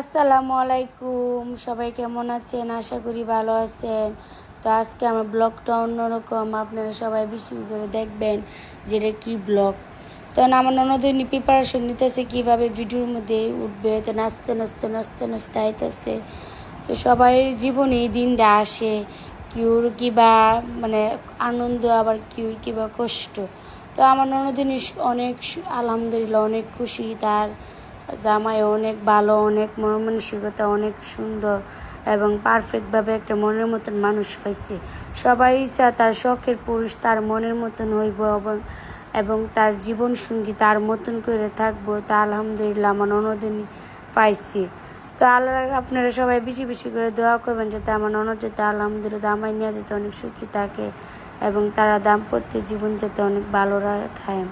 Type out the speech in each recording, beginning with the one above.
আসসালামু আলাইকুম। সবাই কেমন আছেন? আশা করি ভালো আছেন। তো আজকে আমার ব্লগটা অন্যরকম। আপনারা সবাই বেশি করে দেখবেন যে এটা কী ব্লগ। তো আমার ননদিনী প্রিপারেশন নিতেছে কীভাবে ভিডিওর মধ্যে উঠবে। তো নাচতে নাচতে নাচতে নাচতে আইতেছে। তো সবাই জীবনে এই দিনটা আসে। কিউর কিবা মানে আনন্দ, আবার কিউর কিবা কষ্ট। তো আমার ননদিনী অনেক আলহামদুলিল্লাহ অনেক খুশি তার। জামাই অনেক ভালো, অনেক মন মানসিকতা অনেক সুন্দর এবং পারফেক্টভাবে একটা মনের মতন মানুষ পাইছে সবাই চা তার শখের পুরুষ তার মনের মতন হইব এবং এবং তার জীবন সঙ্গী তার মতন করে থাকব তা আলহামদুলিল্লাহ আমার ননদিন পাইছি। তো আল্লাহ আপনারা সবাই বেশি বেশি করে দোয়া করবেন যাতে আমার ননদ যাতে আলহামদুলিল্লাহ জামাই নিয়ে যাতে অনেক সুখী থাকে এবং তারা দাম্পত্য জীবন যাতে অনেক ভালো থাকে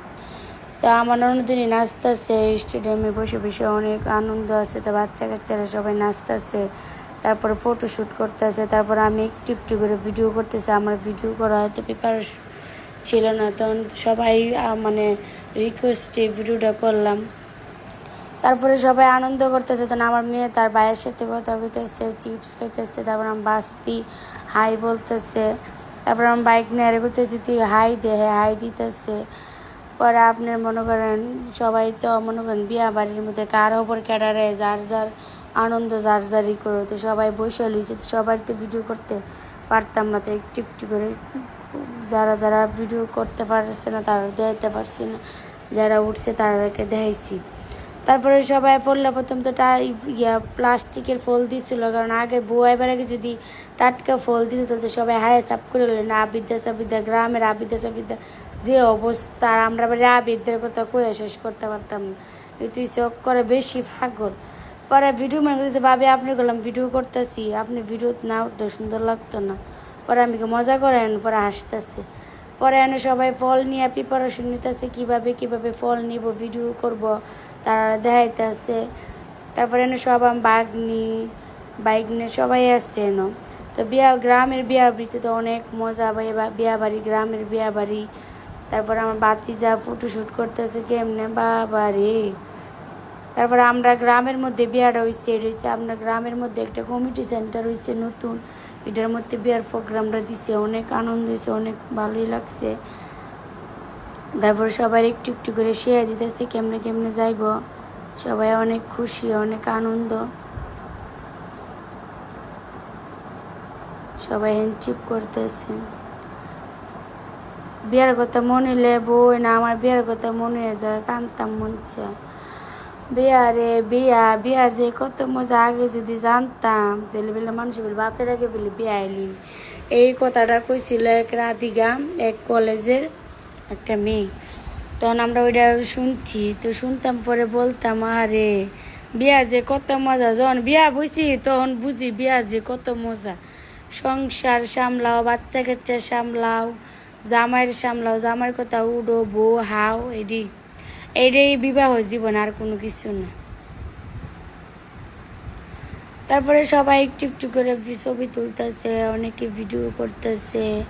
তা আমার ননদিনী নাচতেছে, স্টেডিয়ামে বসে বসে অনেক আনন্দ আছে, তো বাচ্চা কাচ্চারা সবাই নাচতেছে, তারপরে ফটোশ্যুট করতেছে, তারপর আমি একটু একটু করে ভিডিও করতেছি, আমার ভিডিও করা হয়তো প্রিপারেশন ছিল না তখন সবাই মানে রিকোয়েস্টে ভিডিওটা করলাম। তারপরে সবাই আনন্দ করতেছে তখন আমার মেয়ে তার ভাইয়ের সাথে কথা কইতেছে চিপস খাইতেছে, তারপর আমার বাস্তি হাই বলতেছে, তারপর আমার বাইক নিয়ে আরে করতেছি তুই হাই দে হ্যাঁ হাই দিতেছে। পরে আপনি মনে করেন, সবাই তো মনে করেন বিয়া বাড়ির মধ্যে কার ওপর ক্যাডারে যার যার আনন্দ, যার যারই করো তো সবাই বসে লইছে তো সবাই তো ভিডিও করতে পারতাম না, তো একটু একটু করে যারা যারা ভিডিও করতে পারছে না, তারা দেখাইতে পারছি না, যারা উঠছে তাদেরকে দেখাইছি। তারপরে সবাই পড়লে প্রথম তো ইয়া, প্লাস্টিকের ফল দিছিল। কারণ আগে বউয়াইবার আগে যদি টাটকা ফল দিত, তাহলে তো সবাই হায় সাপ করে হলো না আবিদ্যা সাবিদ্যা গ্রামের আবিদ্যা সাবিদ্যা যে অবস্থা। আমরা বাড়ি আবিদ্যার কথা কয়ে শেষ করতে পারতাম না। তুই চোখ করে বেশি ফাগর পরে ভিডিও মনে করতেছে, ভাবি, আপনি করলাম ভিডিও করতেছি। আপনি ভিডিও না উঠলে সুন্দর লাগতো না। পরে আমি মজা করেন পরে হাসতেছে। পরে এনে সবাই ফল নিয়ে প্রিপারেশন নিতেছে, কীভাবে কীভাবে ফল নিব ভিডিও করব। তারা দেখাইতেছে। তারপরে এনে সব বাগনি বাইক নিয়ে সবাই আসছে এনো। তো বিয়া গ্রামের বিয়া বাড়িতে তো অনেক মজা ভাই বিয়া বাড়ি গ্রামের বিয়া বাড়ি তারপরে আমার বাতি যা ফটোশ্যুট করতেছে কেমনে বাবা রে তারপরে আমরা গ্রামের মধ্যে বিয়াটা হয়েছে এটা হচ্ছে আমরা গ্রামের মধ্যে একটা কমিটি সেন্টার হয়েছে নতুন। এটার মধ্যে বিয়ার প্রোগ্রামটা দিছে, অনেক আনন্দ হয়েছে অনেক ভালোই লাগছে। তারপরে সবাই একটু একটু করে শেয়ার দিতেছে, কেমনে কেমনে যাইব। সবাই অনেক খুশি, অনেক আনন্দ। সবাই হ্যান্ডচিপ করতেছে। বিয়ার কথা মনে হলে বই না, আমার বিয়ার কথা মনে হয়ে যায়, কান্তাম মন চায় বিয়া বিয়া বিয়া যে কত মজা, আগে যদি জানতাম, তাহলে বলে মানুষ বলে, বাপের আগে বলে বিয়া আইলি এই কথাটা কইছিল এক রাধিকা, এক কলেজের একটা মেয়ে। তখন আমরা ওইটা শুনছি, তো শুনতাম পরে বলতাম, আরে, বিয়া যে কত মজা। যখন বিয়া বুঝছি তখন বুঝি বিয়া যে কত মজা। সংসার সামলাও বাচ্চা কাচ্চা সামলাও, জামাইয়ের সামলাও, জামাইয়ের কথা উডো, বউ, হাও, এডি। এটাই বিবাহ জীবন, আর কোনো কিছু না। তারপরে সবাই একটু একটু করে ছবি তুলতেছে, অনেকে ভিডিও করতেছে।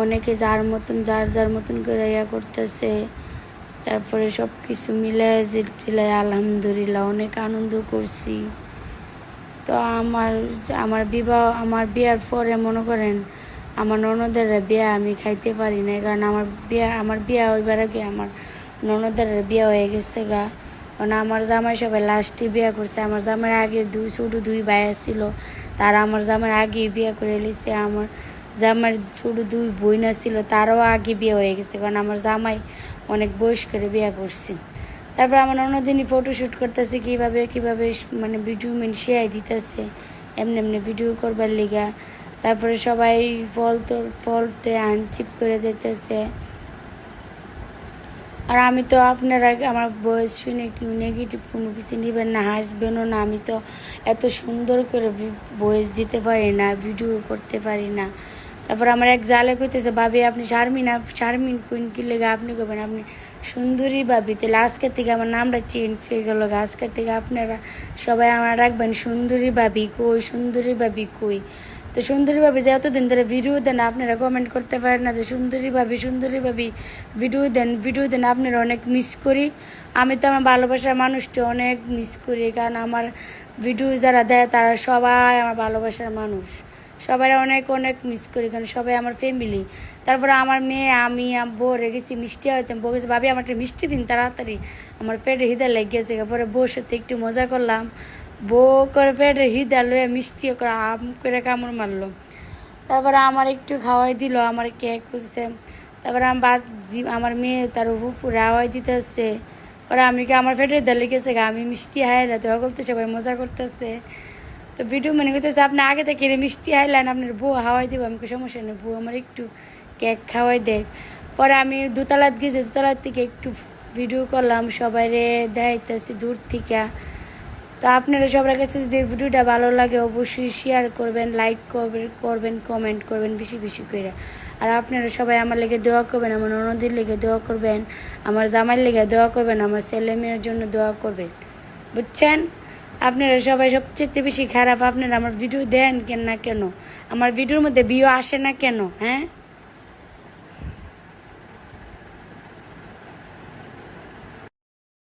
অনেকে যার মতন, যার যার মতন করে ইয়া করতেছে, তারপরে সব কিছু মিলে যে টিলায় আলহামদুলিল্লাহ অনেক আনন্দ করছি। তো আমার আমার বিবাহ, আমার বিয়ার পরে মনে করেন আমার ননদের বিয়া আমি খাইতে পারি না কারণ আমার বিয়া আমার বিয়া হইবার আগে আমার ননদের বিয়া হয়ে গেছে গা। কারণ আমার জামাই সবাই লাস্টে বিয়া করছে, আমার জামাই আগে দুই ছোট দুই ভাই ছিল তারা আমার জামাই আগে বিয়া করে লিছে, আমার জামার ছোট দুই বইনা ছিল তারাও আগে বিয়ে হয়ে গেছে, কারণ আমার জামাই অনেক বয়স করে বিয়ে করছে। তারপর আমার অন্যদিনই ফটো শ্যুট করতেছে, কীভাবে কীভাবে মানে ভিডিও মেন শেয়ার দিতেছে, এমনি এমনি ভিডিও করবার লিগা। তারপরে সবাই ফল তো ফলতে আনচিপ করে যেতেছে আর আমি তো আপনারা আমার বয়স শুনে কেউ নেগেটিভ কোনো কিছু নেবেন না, হাসবেনও না, আমি তো এত সুন্দর করে বয়স দিতে পারি না ভিডিও করতে পারি না। তারপর আমার এক জালে কইতেছে, ভাবি, আপনি শারমিন শারমিন কুইন কি লেগে আপনি করবেন আপনি সুন্দরী ভাবি। তাহলে আজকের থেকে আমার নামটা চেঞ্জ হয়ে গেল আজকের থেকে আপনারা সবাই আমার রাখবেন সুন্দরী ভাবি কই, সুন্দরী ভাবি কই? তো সুন্দরী ভাবি যে এতদিন ধরে ভিডিও দেন, আপনারা কমেন্ট করতে পারেন না যে সুন্দরী ভাবি সুন্দরী ভাবি ভিডিও দেন ভিডিও দেন, আপনারা অনেক মিস করি। আমি তো আমার ভালোবাসার মানুষটা অনেক মিস করি, কারণ আমার ভিডিও যারা দেয় তারা সবাই আমার ভালোবাসার মানুষ। সবাই অনেক অনেক মিস করি, কারণ সবাই আমার ফ্যামিলি তারপরে আমার মেয়ে, আমি বউ রেগেছি, মিষ্টি হইতাম। বউ গেছে ভাবি আমার একটা মিষ্টি দিন তাড়াতাড়ি। আমার পেটে হিদা লেগে গেছে পরে বউর সাথে একটু মজা করলাম। বউ করে পেটে হিদা লয়ে মিষ্টি করে আম করে কামড় মারলো। তারপরে আমার একটু খাওয়াই দিল, আমার কেক বলছে তারপরে আমার বাদ আমার মেয়ে তার উপরে হাওয়াই দিতেছে। পরে আমি কি, আমার ফেটে দলে গেছে আমি মিষ্টি হাইলা তো বলতে সবাই মজা করতেছে। তো ভিডিও মনে করতেছে, আপনি আগে থেকে মিষ্টি হাইলেন আপনার বউ হাওয়াই দেবো, আমি কোনো সমস্যা নেই, বউ আমার একটু কেক খাওয়াই দেয় পরে আমি দুতলাত গেছি দুতলার থেকে একটু ভিডিও করলাম সবাই রে দেখাইতেছি দূর থেকে। তো আপনারা সবার কাছে যদি ভিডিওটা ভালো লাগে, অবশ্যই শেয়ার করবেন লাইক করবেন করবেন কমেন্ট করবেন বেশি বেশি করে। আর আপনারা সবাই আমার লেগে দোয়া করবেন, আমার ননদের লেগে দোয়া করবেন, আমার জামাইয়ের লেগে দোয়া করবেন, আমার ছেলে মেয়ের জন্য দোয়া করবেন। বুঝছেন? আপনারা সবাই সবচেয়ে বেশি খারাপ, আপনারা আমার ভিডিও দেন কেন না কেন? আমার ভিডিওর মধ্যে ভিউ আসে না কেন? হ্যাঁ?